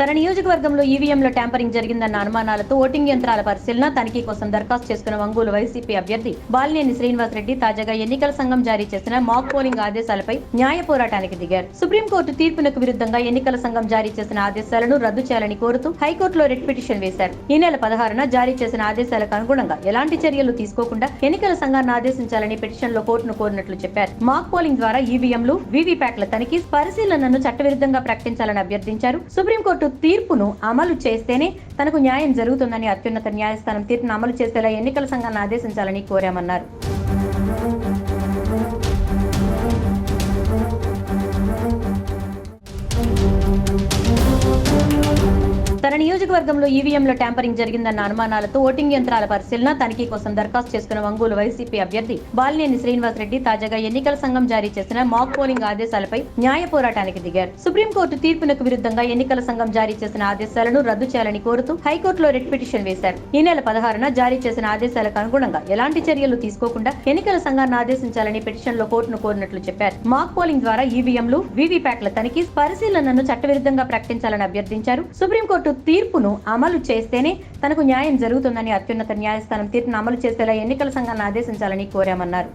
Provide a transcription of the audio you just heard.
తన నియోజకవర్గంలో ఈవీఎంలో ట్యాంపరింగ్ జరిగిందన్న అనుమానాలతో ఓటింగ్ యంత్రాల పరిశీలన తనిఖీ కోసం దరఖాస్తు చేసుకున్న ఒంగోలు వైసీపీ అభ్యర్థి బాలినేని శ్రీనివాస్ రెడ్డి తాజాగా ఎన్నికల సంఘం జారీ చేసిన మాక్ పోలింగ్ ఆదేశాలపై న్యాయ పోరాటానికి దిగారు. సుప్రీంకోర్టు తీర్పునకు విరుద్ధంగా ఎన్నికల సంఘం జారీ చేసిన ఆదేశాలను రద్దు చేయాలని కోరుతూ హైకోర్టులో రిట్ పిటిషన్ వేశారు. ఈ నెల పదహారున జారీ చేసిన ఆదేశాలకు అనుగుణంగా ఎలాంటి చర్యలు తీసుకోకుండా ఎన్నికల సంఘాన్ని ఆదేశించాలని పిటిషన్లో కోర్టును కోరినట్లు చెప్పారు. మాక్ పోలింగ్ ద్వారా ఈవీఎంలు వీవీప్యాట్ల తనిఖీ పరిశీలనను చట్టవిరుద్ధంగా ప్రకటించాలని అభ్యర్థించారు. సుప్రీంకోర్టు తీర్పును అమలు చేస్తేనే తనకు న్యాయం జరుగుతుందని అత్యున్నత న్యాయస్థానం తీర్పును అమలు చేసేలా ఎన్నికల సంఘాన్ని ఆదేశించాలని కోరామన్నారు. తన నియోజకవర్గంలో ఈవీఎంలో ట్యాంపరింగ్ జరిగిందన్న అనుమానాలతో ఓటింగ్ యంత్రాల పరిశీలన తనిఖీ కోసం దరఖాస్తు చేసుకున్న ఒంగోలు వైసీపీ అభ్యర్థి బాలినేని శ్రీనివాస్ రెడ్డి తాజాగా ఎన్నికల సంఘం జారీ చేసిన మాక్ పోలింగ్ ఆదేశాలపై న్యాయ పోరాటానికి దిగారు. సుప్రీంకోర్టు తీర్పునకు విరుద్ధంగా ఎన్నికల సంఘం జారీ చేసిన ఆదేశాలను రద్దు చేయాలని కోరుతూ హైకోర్టులో రెడ్ పిటిషన్ వేశారు. ఈ నెల పదహారున జారీ చేసిన ఆదేశాలకు అనుగుణంగా ఎలాంటి చర్యలు తీసుకోకుండా ఎన్నికల సంఘాన్ని ఆదేశించాలని పిటిషన్లో కోర్టును కోరినట్లు చెప్పారు. మాక్ పోలింగ్ ద్వారా ఈవీఎంలు వీవీప్యాట్ల తనిఖీ పరిశీలనను చట్టవిరుద్ధంగా ప్రకటించాలని అభ్యర్థించారు. సుప్రీంకోర్టు తీర్పును అమలు చేస్తేనే తనకు న్యాయం జరుగుతుందని అత్యున్నత న్యాయస్థానం తీర్పును అమలు చేసేలా ఎన్నికల సంఘాన్ని ఆదేశించాలని కోరామన్నారు.